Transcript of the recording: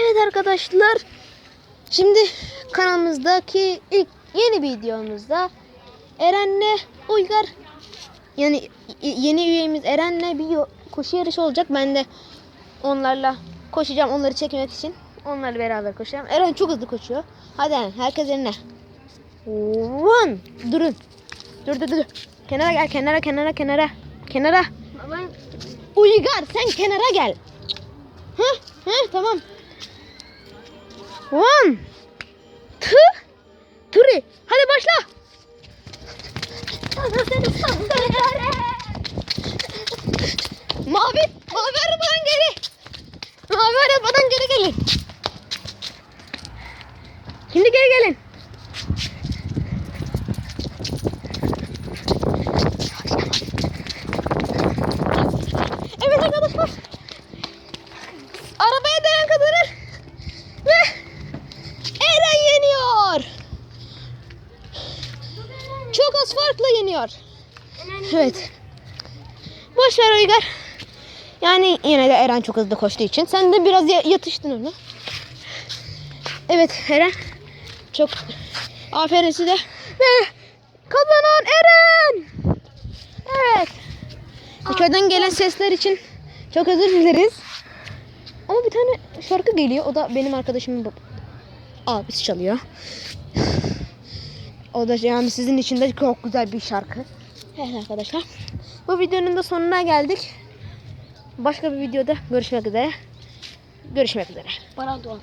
Evet arkadaşlar. Şimdi kanalımızdaki ilk yeni videomuzda Eren'le Uygar yani yeni üyemiz Eren'le bir koşu yarışı olacak. Ben de onlarla koşacağım onları çekmek için. Onlarla beraber koşacağım. Eren çok hızlı koşuyor. Hadi Eren herkes yerine. One. Durun. Dur dur dur. Kenara gel kenara kenara kenara. Kenara. Uygar sen kenara gel. Heh, heh, tamam. One. Two. Three. Hadi başla. Mavi. Mavi arabadan geri. Mavi arabadan geri gelin. Şimdi geri gelin. Evet arkadaşlar. Arabaya dayan kazanır. Ve Eren yeniyor. Çok az farkla yeniyor. Evet. Boş ver Uygar. Yani yine de Eren çok hızlı koştuğu için. Sen de biraz ya- yatıştın onu. Evet Eren. Çok aferin size. Ve kazanan Eren. Evet. Dışarıdan gelen sesler için çok özür dileriz. Ama bir tane şarkı geliyor. O da benim arkadaşımın abisi çalıyor. O da yani sizin için de çok güzel bir şarkı. Evet arkadaşlar. Bu videonun da sonuna geldik. Başka bir videoda görüşmek üzere. Görüşmek üzere. Bana doğan.